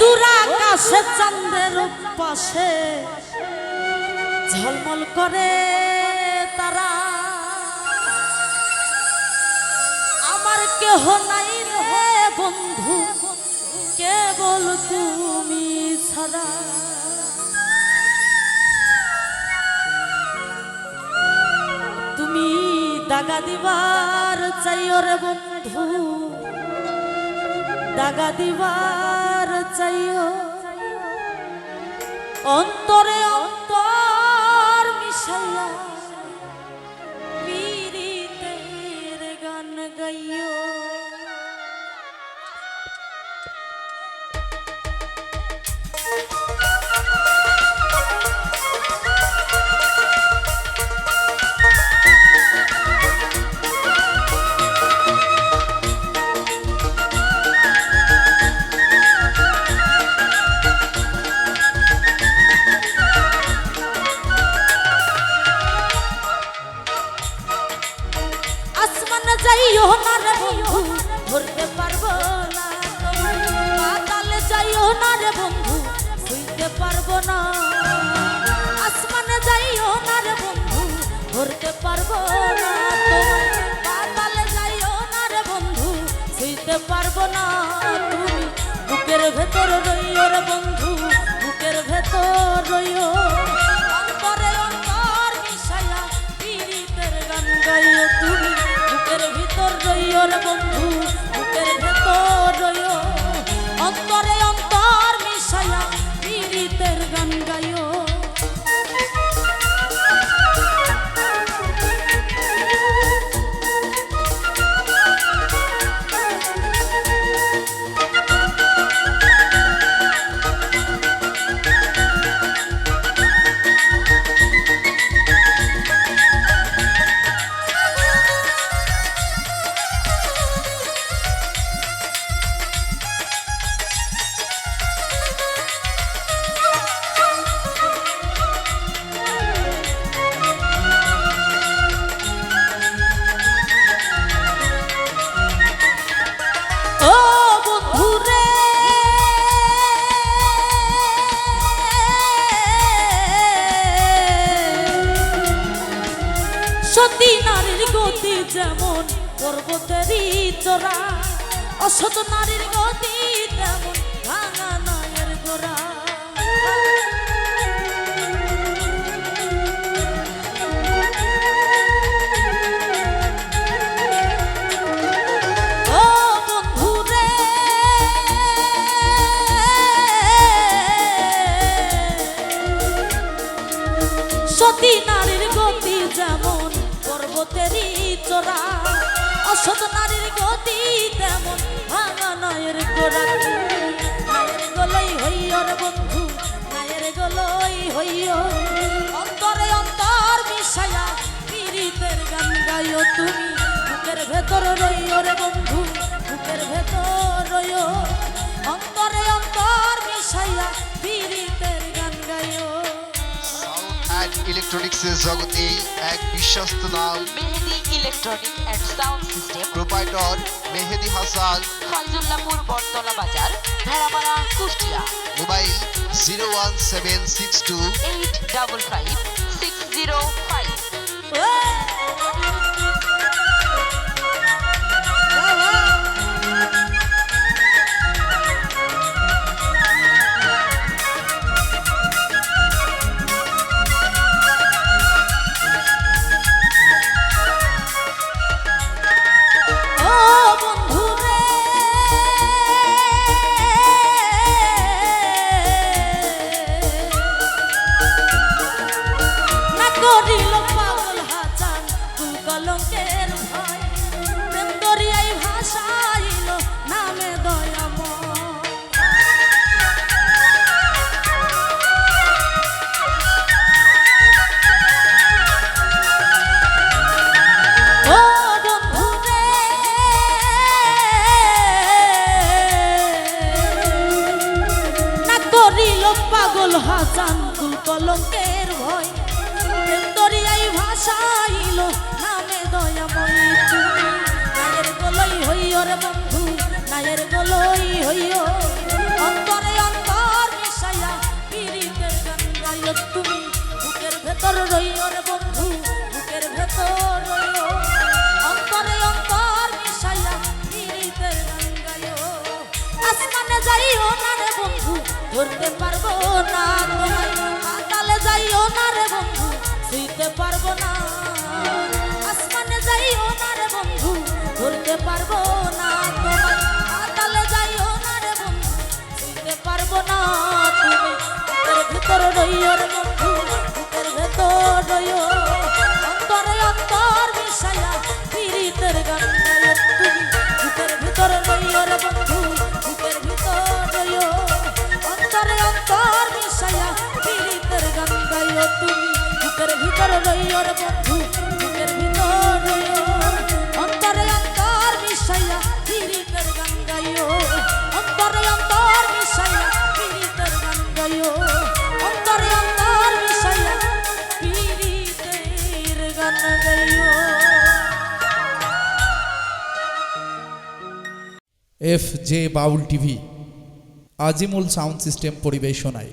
দূর আকাশে, চাঁদের পাশে ঝলমল করে তারা। আমার কেহ নাই রে বন্ধু, কেবল তুমি ছাড়া। তুমি দাগা দিবার চাইও রে বন্ধু, দাগা দিবার চাইও। অন্তরে অন্তর মিশাইয়া যাইও না রে বন্ধু, ধরতে পারব না। পাতালে যাইও না রে বন্ধু ছুঁইতে পারব না আসমানে যাইও না রে বন্ধু, ধরতে পারব না। পাতালে যাইও না রে বন্ধু ছুঁইতে পারব বুকের ভেতর রইও রে বন্ধু, বুকের ভেতর রইও বন্ধু বুকের সতী নারীর গতি যেমন পর্বতেরই তোরা অসত নারীর গতি তেমন চোরা অসৎ নারীর গতি তেমন ভাঙা নয়ের গোড়া নায়ের গলই হইয় রে বন্ধু, নায়ের গলই হইয় অন্তরে অন্তর মিশায়া পীড়িতের গান গাইও তুমি। বুকের ভেতর রইও রে বন্ধু, বুকের ভেতর রইও অন্তরে অন্তর মিশাইয়া পীড়িতের অ্যান্ড ইলেকট্রনিক্সের জগতে এক বিশ্বস্ত নাম। Mehedi electronic and sound system proprietor Mehedi Hasan. Foyzullapur Bottola বাজার ভেড়াপাড়া Kushtia. Mobile zero one seven six two. Eight double five six zero five. কলঙ্কের ভয় প্রেম দরিয়াই ভাষাইল নামে না পাগল হাসান কলঙ্কের ভয় ভাসাইল নামে দয়া তুমি। নায়ের গলই হইও রে বন্ধু, নায়ের গলই হইও। অন্তরে অন্তর মিশাইয়া পীড়িতের গান গাইও তুমি। বুকের ভেতর রইও রে বন্ধু, বুকের ভেতর রইও। অন্তরে অন্তর মিশাইয়া পীড়িতের গান গাইও। আসমানে যাইও না রে বন্ধু, ধরতে পারব না তোমায়। পাতালে যাইও না রে বন্ধু ছুঁইতে পারব না। বুকের ভিতর রইও বন্ধু, বুকের ভিতর রইও অন্তরে অন্তর মিশাইয়া পীড়িতের গান গাইও। অন্তরে অন্তর মিশাইয়া পীড়িতের গান গাইও। অন্তরে অন্তর মিশাইয়া পীড়িতের গান গাইও। F J Baul TV, Azimul sound system পরিবেশনায়।